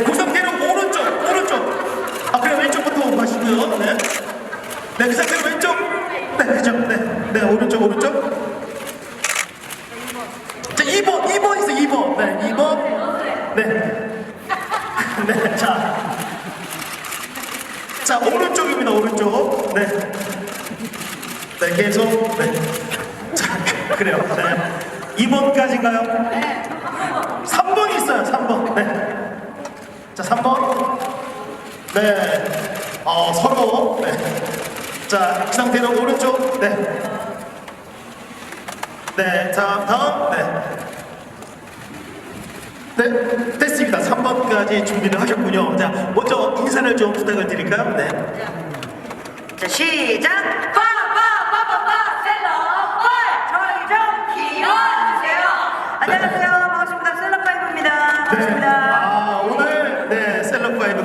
네, 구성대로 오른쪽, 오른쪽. 아, 그래, 왼쪽부터 오가시고요. 네. 네, 그 상태로 왼쪽. 네, 그죠. 네, 네, 오른쪽, 오른쪽. 자, 2번, 2번 있어요, 2번. 네, 2번. 네. 네, 자. 자, 오른쪽입니다, 오른쪽. 네. 네, 계속. 네. 자, 그래요. 네. 2번까지인가요? 네. 3번이 있어요, 3번. 네. 어, 서로. 네. 자, 이 상태로 오른쪽. 네. 네, 자, 다음. 네. 네, 됐습니다. 3번까지 준비를 하셨군요. 자, 먼저 인사를 좀 부탁을 드릴까요? 네. 자 시작 빠빠빠빠빠 셀럽 저희 좀 기원해주세요 안녕하세요 반갑습니다 셀럽파이브입니다 반갑습니다 아, 오늘 네, 셀럽파이브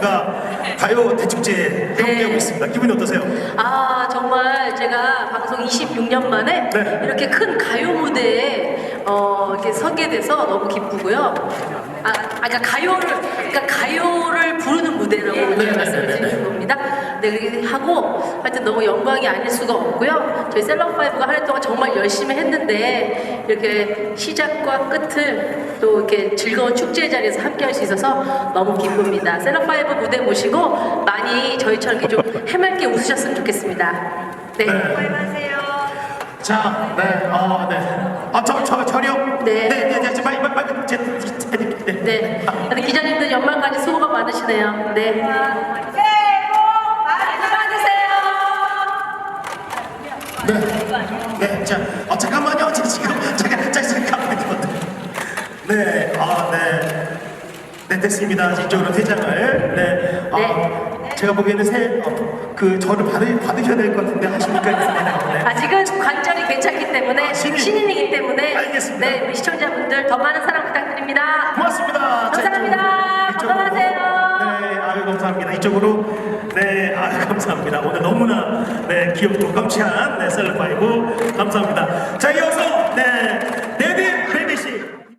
가 가요 대축제에 함께하고 있습니다. 기분이 어떠세요? 아 정말 제가 방송 26년 만에 네. 이렇게 큰 가요 무대에 어, 이렇게 서게 돼서 너무 기쁘고요. 아, 아 그러니까 가요를 그러니까 가요를 부르는 무대라고 네, 네 그렇게 하고 하여튼 너무 영광이 아닐 수가 없고요. 저희 셀럽파이브가 한 해 동안 정말 열심히 했는데 이렇게 시작과 끝을 또 이렇게 즐거운 축제 자리에서 함께 할 수 있어서 너무 기쁩니다. 셀럽파이브 무대 모시고 많이 저희처럼 이렇게 좀 해맑게 웃으셨으면 좋겠습니다. 네. 안녕하세요 자, 네, 아, 네. 아, 저, 저, 저요? 네. 네, 네, 네, 저, 빨리, 빨리, 빨리, 제, 제, 네, 네. 네. 근데 기자님들 연말까지 수고가 많으시네요. 네. 네, 아, 네. 네, 됐습니다. 이쪽으로 퇴장을. 네. 아, 제가 보기에는 새, 어, 그, 저를 받으, 받으셔야 될 것 같은데 하십니까? 네. 아직은 관절이 괜찮기 때문에 아, 신인. 신인이기 때문에 알겠습니다. 네, 우리 시청자분들 더 많은 사랑 부탁드립니다. 고맙습니다. 자, 감사합니다. 이쪽으로. 건강하세요. 네, 아유 감사합니다. 이쪽으로 네, 아유 감사합니다. 오늘 너무나 네 귀엽고 깜찍한 네 셀럽 파이브 감사합니다. 자 이어서